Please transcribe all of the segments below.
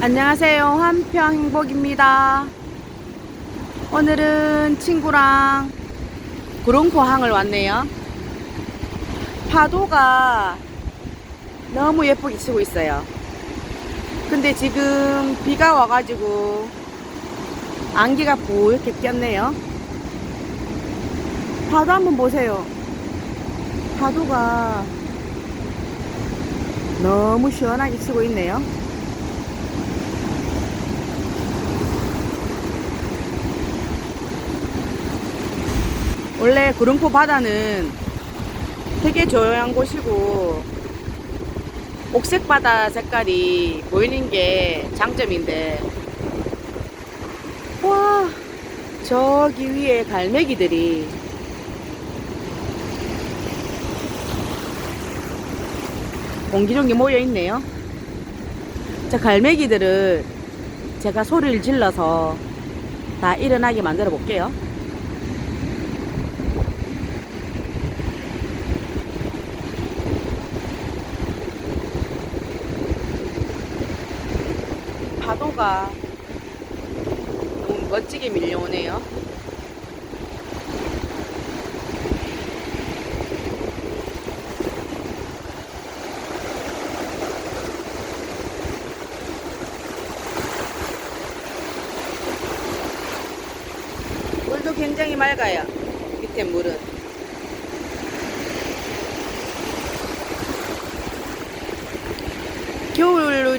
안녕하세요. 한평 행복입니다. 오늘은 친구랑 구룡포항을 왔네요. 파도가 너무 예쁘게 치고 있어요. 근데 지금 비가 와가지고 안개가 보이게 꼈네요. 파도 한번 보세요. 파도가 너무 시원하게 치고 있네요. 원래 구름포 바다는 되게 조용한 곳이고 옥색 바다 색깔이 보이는 게 장점인데 와 저기 위에 갈매기들이 옹기종기 모여 있네요. 자 갈매기들을 제가 소리를 질러서 다 일어나게 만들어 볼게요. 파도가 너무 멋지게 밀려오네요. 물도 굉장히 맑아요. 밑에 물은.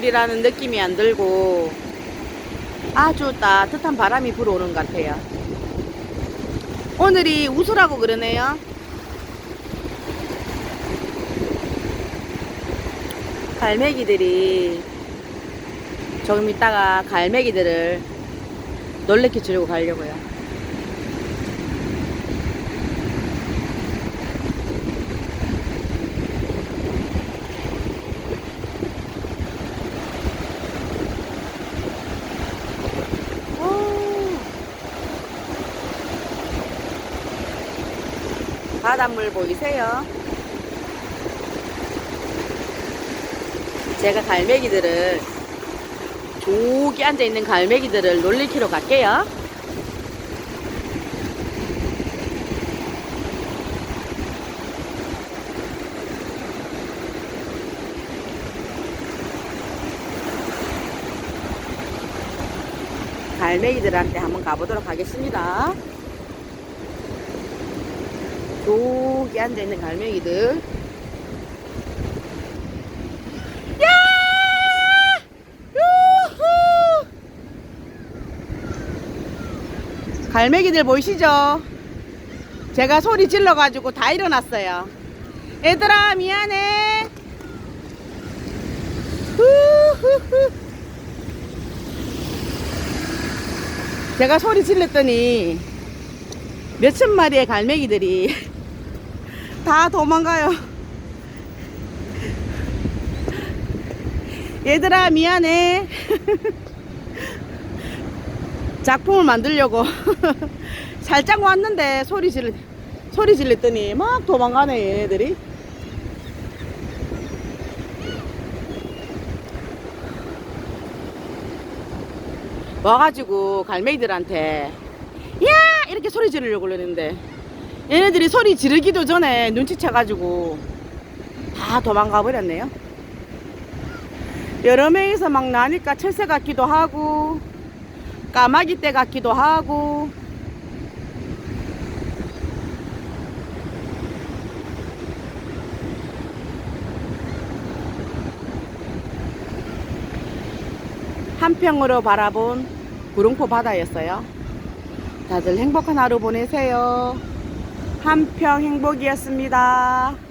겨울이라는 느낌이 안 들고 아주 따뜻한 바람이 불어오는 것 같아요. 오늘이 우수라고 그러네요. 갈매기들이 조금 있다가 갈매기들을 놀래켜 주려고 가려고요. 바닷물 보이세요? 제가 갈매기들을 조기 앉아있는 갈매기들을 놀리키러 갈게요. 갈매기들한테 한번 가보도록 하겠습니다. 조기 앉아있는 갈매기들. 야! 유후! 갈매기들 보이시죠? 제가 소리 질러가지고 다 일어났어요. 얘들아, 미안해. 후후후. 제가 소리 질렀더니 몇천 마리의 갈매기들이 다 도망가요. 얘들아 미안해. 작품을 만들려고 살짝 왔는데 소리 질 소리 질렀더니 막 도망가네 얘네들이. 와가지고 갈매기들한테 야 이렇게 소리 지르려고 그러는데 얘네들이 소리 지르기도 전에 눈치채가지고 다 도망가 버렸네요. 여러 명이서 막 나니까 철새 같기도 하고 까마귀 떼 같기도 하고 한평으로 바라본 구룡포 바다였어요. 다들 행복한 하루 보내세요. 한평 행복이었습니다.